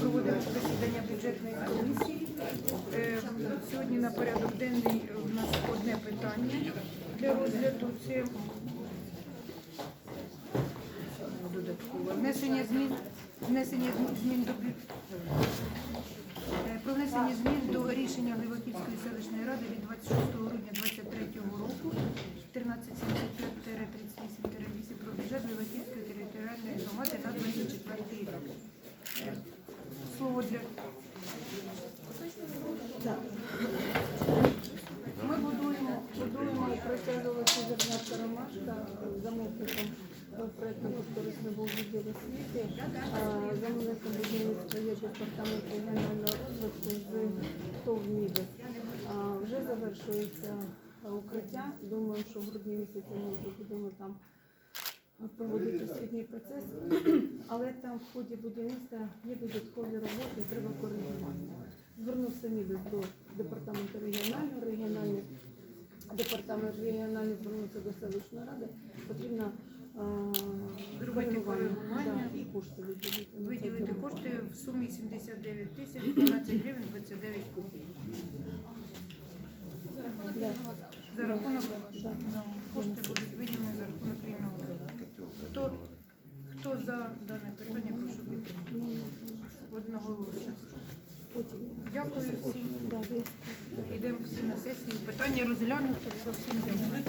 Проводимо засідання бюджетної комісії. Сьогодні на порядок денний у нас одне питання для розгляду. Це додатково внесення змін, внесення змін до про внесення змін до рішення Леваківської селищної ради від 26 грудня 2023 року 1475-38-8 Слово для Ми будуємо, будуємо протягувати Зернацька Ромашка замовником проєктно-кошторисного відділу освіти. А Замовником будівництва є департамент регіонального розвитку з ТОВ «Мідас». Вже завершується укриття. Думаю, що в грудні місяці ми будемо там проводити освітній процес, але там в ході будівництва є додаткові роботи, треба коригувати. Звернувся МІДОС до департаменту регіонального, регіональний департамент регіональний звернувся до селищної ради. Потрібно Зробити коригування. і кошти виділити. виділити кошти в сумі 79 тисяч 12 гривень 29 копійок. За рахунок Да. кошти за дане питання, прошу підтримати. Одноголосно. Дякую всім. Йдемо всі на сесію. Питання розглянуто. Всім дякую.